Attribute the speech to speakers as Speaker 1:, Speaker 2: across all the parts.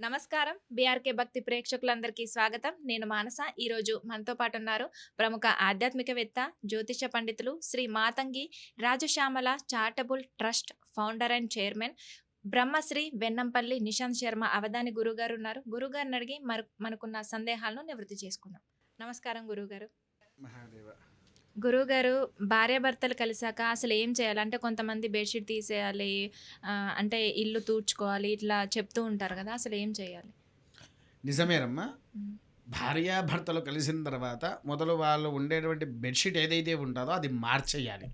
Speaker 1: నమస్కారం. బీఆర్కే భక్తి ప్రేక్షకులందరికీ స్వాగతం. నేను మానస. ఈరోజు మనతో పాటు ఉన్నారు ప్రముఖ ఆధ్యాత్మికవేత్త జ్యోతిష పండితులు Shri Matangi Rajashyamala charitable trust founder and chairman Brahmashri Vennampalli Nishant Sharma Avadhani గురుగారు ఉన్నారు. గురుగారిని అడిగి మరి మనకున్న సందేహాలను నివృత్తి చేసుకుందాం. నమస్కారం గురుగారు.
Speaker 2: మహాదేవ.
Speaker 1: గురువుగారు భార్యాభర్తలు కలిసాక అసలు ఏం చేయాలి? అంటే కొంతమంది బెడ్షీట్ తీసేయాలి అంటే ఇల్లు తూడ్చుకోవాలి ఇట్లా చెప్తూ ఉంటారు కదా అసలు ఏం చేయాలి?
Speaker 2: నిజమేనమ్మా.
Speaker 1: మ్మ్.
Speaker 2: భార్యాభర్తలు కలిసిన తర్వాత మొదలు వాళ్ళు ఉండేటువంటి బెడ్షీట్ ఏదైతే ఉంటుందో అది మార్చేయాలి.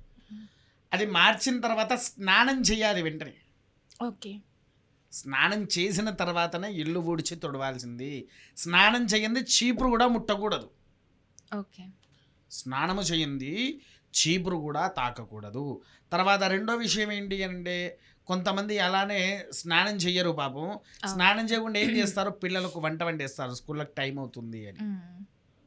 Speaker 2: అది మార్చిన తర్వాత స్నానం చేయాలి వెంటనే.
Speaker 1: ఓకే.
Speaker 2: స్నానం చేసిన తర్వాతనే ఇల్లు ఊడ్చి తొడవాల్సింది. స్నానం చేయంది చీపురు కూడా ముట్టకూడదు.
Speaker 1: ఓకే.
Speaker 2: స్నానము చేయింది చీపురు కూడా తాకకూడదు. తర్వాత రెండో విషయం ఏంటి అంటే కొంతమంది అలానే స్నానం చెయ్యరు పాపం. స్నానం చేయకుండా ఏం చేస్తారు? పిల్లలకు వంట వండేస్తారు. స్కూళ్ళకి టైం అవుతుంది అని.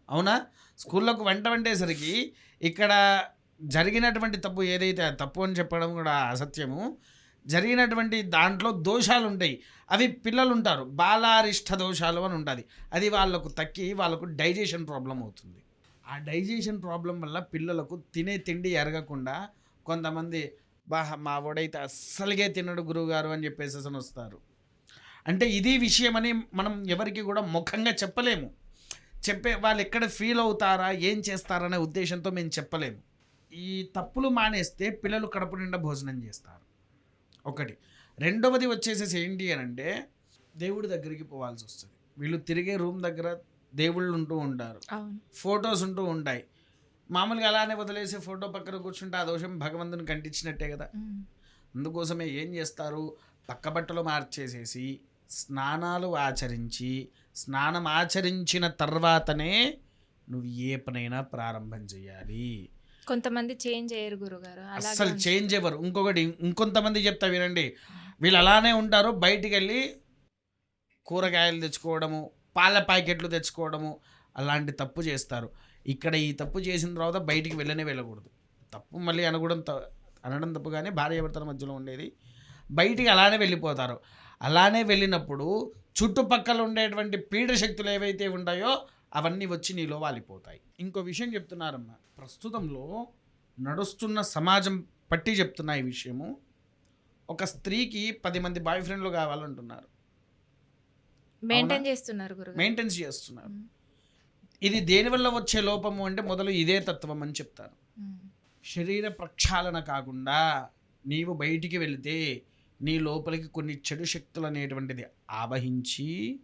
Speaker 2: అవునా? స్కూళ్ళకు వంట వండేసరికి ఇక్కడ జరిగినటువంటి తప్పు ఏదైతే తప్పు అని చెప్పడం కూడా అసత్యము. జరిగినటువంటి దాంట్లో దోషాలు ఉంటాయి అవి పిల్లలు ఉంటారు బాలారిష్ట దోషాలు అని ఉంటుంది. అది వాళ్ళకు తక్కి వాళ్ళకు డైజెషన్ ప్రాబ్లం అవుతుంది ఆ డైజెషన్ ప్రాబ్లం వల్ల పిల్లలకు తినే తిండి ఎరగకుండా కొంతమంది బా మా వాడైతే అస్సలుగే తినడు గురువుగారు అని చెప్పేసి వస్తారు. అంటే ఇది విషయమని మనం ఎవరికి కూడా ముఖంగా చెప్పలేము. చెప్పే వాళ్ళు ఎక్కడ ఫీల్ అవుతారా ఏం చేస్తారనే ఉద్దేశంతో మేము చెప్పలేము. ఈ తప్పులు మానేస్తే పిల్లలు కడుపు నిండా భోజనం చేస్తారు. ఒకటి. రెండవది వచ్చేసేసి ఏంటి అని అంటే దేవుడి దగ్గరికి పోవాల్సి వస్తుంది. వీళ్ళు తిరిగే రూమ్ దగ్గర దేవుళ్ళు ఉంటూ ఉంటారు. ఫొటోస్ ఉంటూ ఉంటాయి. మామూలుగా అలానే వదిలేసి ఫోటో పక్కన కూర్చుంటే ఆ దోషం భగవంతుని కంటించినట్టే కదా. అందుకోసమే ఏం చేస్తారు? పక్క బట్టలు మార్చేసేసి స్నానాలు ఆచరించి స్నానం ఆచరించిన తర్వాతనే నువ్వు ఏ పనైనా ప్రారంభం చేయాలి.
Speaker 1: కొంతమంది చేంజ్ చేయరు గురుగారు. ఉంటుంది.
Speaker 2: చేంజ్ ఎవరు ఇంకొకటి ఇంకొంతమంది చెప్తా వినండి. వీళ్ళు అలానే ఉంటారు. బయటికి వెళ్ళి కూరగాయలు తెచ్చుకోవడము పాల ప్యాకెట్లు తెచ్చుకోవడము అలాంటి తప్పు చేస్తారు. ఇక్కడ ఈ తప్పు చేసిన తర్వాత బయటికి వెళ్ళనే వెళ్ళకూడదు. తప్పు మళ్ళీ అనకూడదు అనడం తప్పు కానీ భార్యాభర్తల మధ్యలో ఉండేది. బయటికి అలానే వెళ్ళిపోతారు. అలానే వెళ్ళినప్పుడు చుట్టుపక్కల ఉండేటువంటి పీడ శక్తులు ఏవైతే ఉంటాయో అవన్నీ వచ్చి నీలో వాలిపోతాయి. ఇంకో విషయం చెప్తున్నారమ్మా. ప్రస్తుతంలో నడుస్తున్న సమాజం పట్టి చెప్తున్నా ఈ విషయము ఒక స్త్రీకి పది మంది బాయ్ ఫ్రెండ్లు కావాలంటున్నారు.
Speaker 1: మెయింటైన్ చేస్తున్నారు
Speaker 2: మెయింటెన్స్ చేస్తున్నారు. ఇది దేనివల్ల వచ్చే లోపము అంటే మొదలు ఇదే తత్వం అని చెప్తారు.
Speaker 1: మ్మ్.
Speaker 2: శరీర ప్రక్షాళన కాకుండా నీవు బయటికి వెళితే నీ లోపలికి కొన్ని చెడు శక్తులు అనేటువంటిది ఆవహించి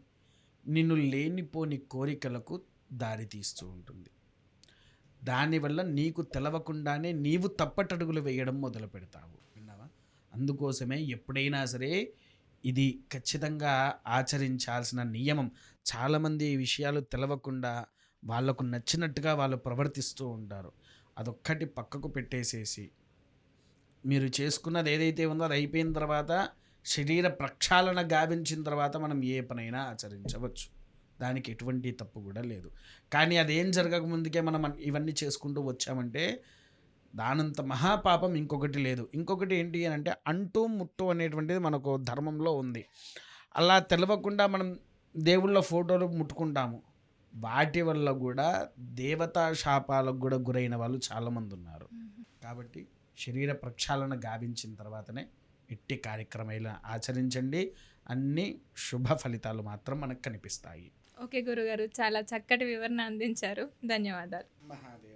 Speaker 2: నిన్ను లేనిపోని కోరికలకు దారితీస్తూ ఉంటుంది. దానివల్ల నీకు తెలవకుండానే నీవు తప్పటడుగులు వేయడం మొదలు పెడతావు. విన్నావా? అందుకోసమే ఎప్పుడైనా సరే ఇది ఖచ్చితంగా ఆచరించాల్సిన నియమం. చాలామంది ఈ విషయాలు తెలవకుండా వాళ్ళకు నచ్చినట్టుగా వాళ్ళు ప్రవర్తిస్తూ ఉంటారు. అదొక్కటి పక్కకు పెట్టేసేసి మీరు చేసుకున్నది ఏదైతే ఉందో అది అయిపోయిన తర్వాత శరీర ప్రక్షాళన గావించిన తర్వాత మనం ఏ పనైనా ఆచరించవచ్చు. దానికి ఎటువంటి తప్పు కూడా లేదు. కానీ అదేం జరగక ముందుకే మనం ఇవన్నీ చేసుకుంటూ వచ్చామంటే దానంత మహాపాపం ఇంకొకటి లేదు. ఇంకొకటి ఏంటి అని అంటే అంటూ ముట్టు అనేటువంటిది మనకు ధర్మంలో ఉంది. అలా తెలవకుండా మనం దేవుళ్ళ ఫోటోలు ముట్టుకుంటాము. వాటి వల్ల కూడా దేవతా శాపాలకు కూడా గురైన వాళ్ళు చాలామంది ఉన్నారు. కాబట్టి శరీర ప్రక్షాళన గావించిన తర్వాతనే ఎట్టి కార్యక్రమాలు ఆచరించండి. అన్ని శుభ ఫలితాలు మాత్రం మనకు కనిపిస్తాయి.
Speaker 1: ఓకే గురుగారు చాలా చక్కటి వివరణ అందించారు. ధన్యవాదాలు.
Speaker 2: మహాదేవ్.